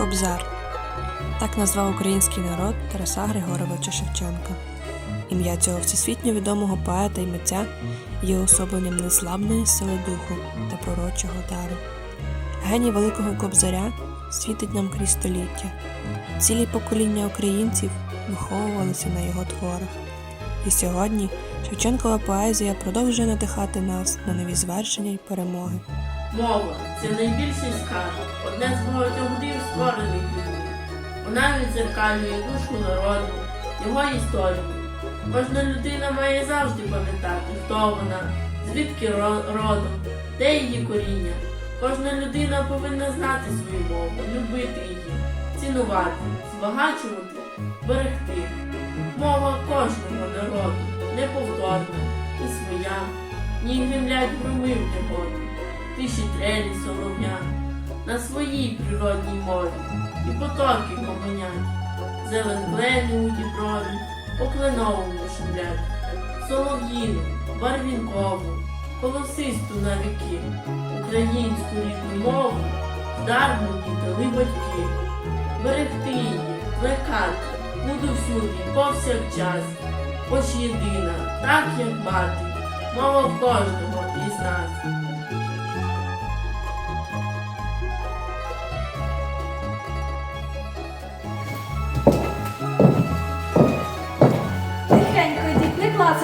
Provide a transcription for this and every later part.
Кобзар так назвав український народ Тараса Григоровича Шевченка. Ім'я цього всесвітньо відомого поета і митця є особленням незламної сили духу та пророчого дару. Геній Великого Кобзаря світить нам крізь століття. Цілі покоління українців виховувалися на його творах. І сьогодні Шевченкова поезія продовжує надихати нас на нові звершення й перемоги. Мова це найбільший скарб, одне з багатьох див створених людьми. Вона відзеркалює душу народу, його історію. Кожна людина має завжди пам'ятати, хто вона, звідки родом, де її коріння. Кожна людина повинна знати свою мову, любити її, цінувати, збагачувати, берегти. Мова кожного народу неповторна і своя, ні гримлять громи в негоді тиші трелі солов'я, на своїй природній мові і потоки поминять, зелен клени у діброві, по кленовому солов'їну, барвінкову, колосисту на віки, українську рідну мову, дар мені дали батьки, берегти її, плекати, буду всюди, повсякчас, хоч єдина, так як мати, мова в кожного із нас.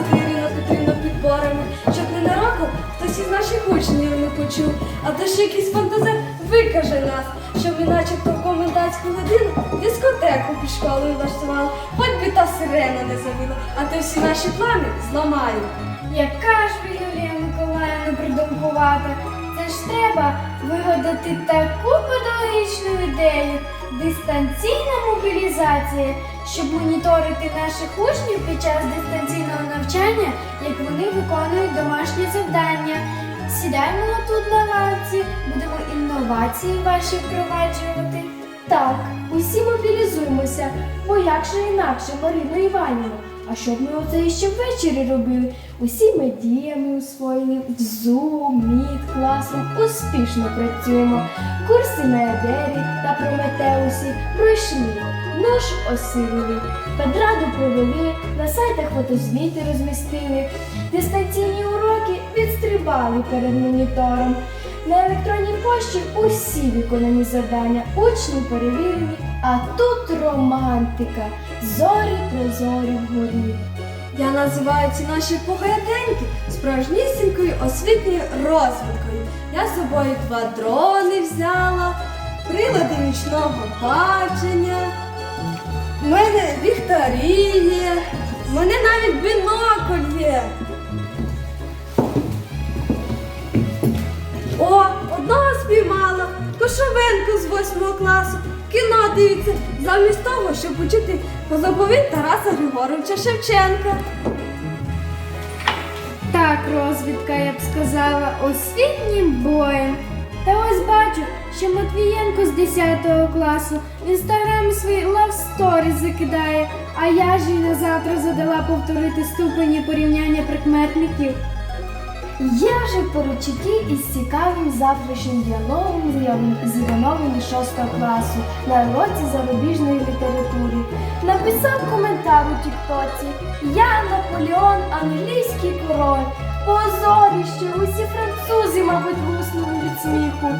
Клацати Ірина Петрівна підборами, щоб ненароком хтось із наших учнів не почув, а то ще якийсь фантазер викаже нас, що ми начебто в комендантську годину дискотеку під школою влаштували, хоч би та сирена не завіла, а то всі наші плани зламає. Яка ж ви, Юлія Миколаївна, придумкувата? Це ж треба вигадати таку педагогічну ідею, дистанційна мобілізація, щоб моніторити наших учнів під час дистанційного навчання, як вони виконують домашні завдання. Сідаємо тут на лавці, будемо інновації ваші впроваджувати. Так, усі мобілізуємося, бо як же інакше, Марина Іванівна. А що б ми оце ще ввечері робили? Усі ми діями освоїли, в Zoom, Meet, класом успішно працюємо. Курси на та Прометеусі пройшли, нож осилили, педраду провели, на сайтах фотозвіти розмістили. Дистанційні уроки відстрибали перед монітором. На електронній пошті усі виконані завдання, учні перевірені, а тут романтика. Зорі прозорі вгорі. Я називаю ці наші погляденьки справжнісінькою освітньою розвідкою. Я з собою два дрони взяла, прилади нічного бачення. У мене ліхтарі є, в мене навіть бінокль є. О, одного спіймала, кошовенку з восьмого класу. Кіно дивиться, замість того, щоб учити позаповідь Тараса Григоровича Шевченка. Так, розвідка, я б сказала, освітнім боєм. Та ось бачу, що Матвієнко з 10 класу в інстаграмі свої лавсторі закидає, а я ж їй на завтра задала повторити ступені порівняння прикметників. Я же поручики із цікавим завтрашнім діалогом з- з Івановими 6 класу на уроці зарубіжної літератури. Написав коментар у Тіктоці Я Наполеон, англійський король. Позоріще, усі французи, мабуть, луснули від сміху.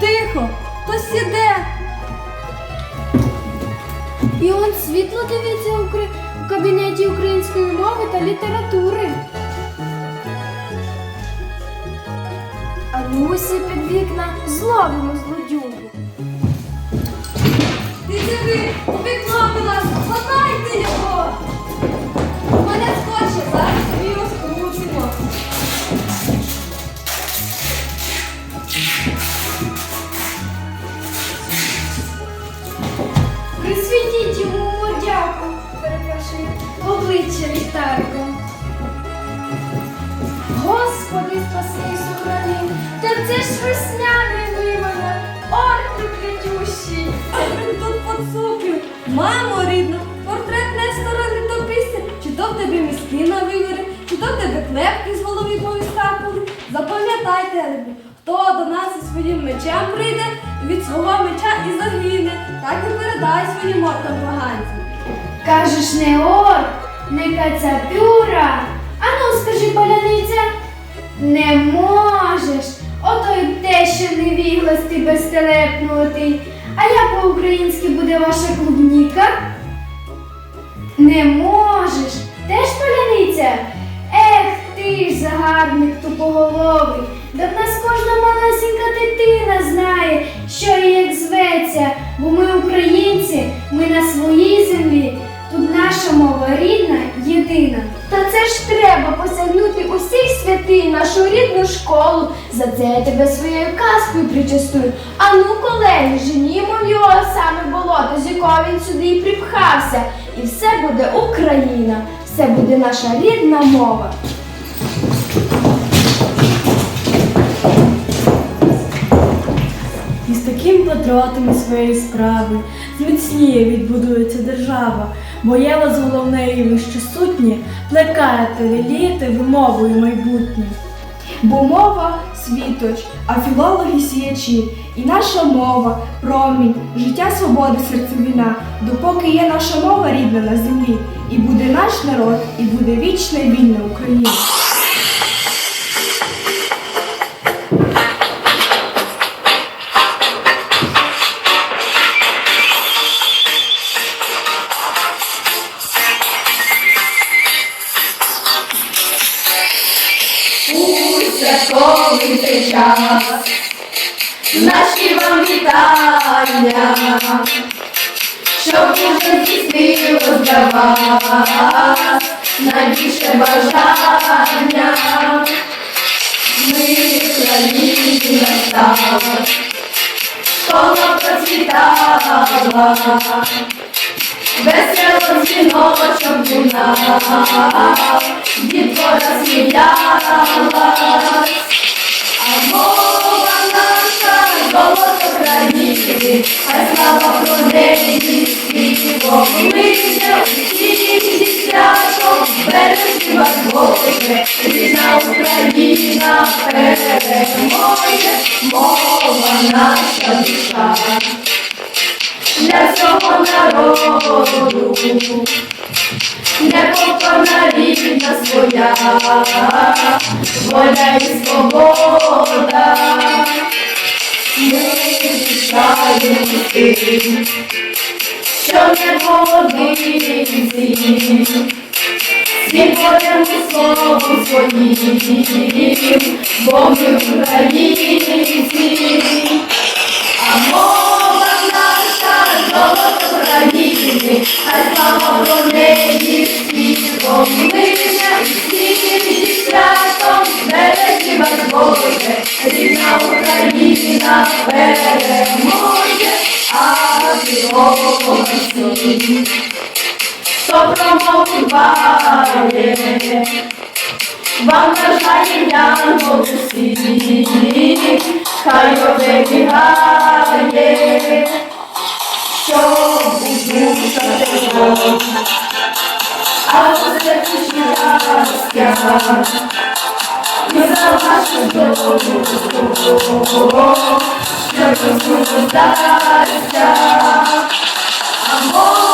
Тихо, хтось іде. І он світло дивиться у кабінеті української мови та літератури. Ну під вікна зловимо злодюгу. Ти диви, обікломила, хватайте його. Мене скоче, зараз ми його скрутимо. Присвітіть йому мордяку, перепрошую, обличчя ліхтариком. Господи, спаси та це ж весняний вимана, ой, проклятющий. А він тут поцупив. Мамо рідна, портрет Нестора літописця. Чи то в тебе мізки на вивіри, чи то в тебе клепки з голови повискакували. Запам'ятайте, Елебі, хто до нас із своїм мечем прийде, від свого меча і загине, так і передай своїм моркам поганцям. Кажеш не ор, не кацапюра. Ану, скажи, поляниця, не можеш. Ото й те, що невігласти безтелепнутий. А як по-українськи буде ваша клубніка? Не можеш. Теж поляниця? Ех, ти ж загарбник тупоголовий. Да в нас кожна малесенька дитина знає, що і як зветься, бо ми українці, ми на своїй землі. Тут наша мова рідна, єдина. Та це ж треба посягнути усіх святий нашу рідну школу. За це я тебе своєю казкою причастую. А ну, колеги, женімо в його саме болото, з якого він сюди і припхався. І все буде Україна, все буде наша рідна мова. І з таким патріотами своєї справи зміцніє відбудується держава, бо є вас головне і вище сутнє, плекаєте, лілієте вимовою майбутнє. Бо мова світоч, а філологи сіячі. І наша мова, промінь, життя свободи серцевина, допоки є наша мова рідна на землі, і буде наш народ, і буде вічна вільна Україна. Щоб здійснилось для вас найбільше бажання. Ми країні настала, школа процвітала, весело дзвіночок лунав, дітвора сміялась. А мова наша золото хай слава про неї співом лине усім святом, бережи вас Боже, рідна Україна переможе, мова наша душа. Для цього народу Некопана рідна своя, що не всі будемо словом своїм, бо ми українці, промову дбає, вам бажає янгол усіх, хай оберігає, щоб у душа тепло, а серці щастя, і за вашу долю, щоб розуму amor.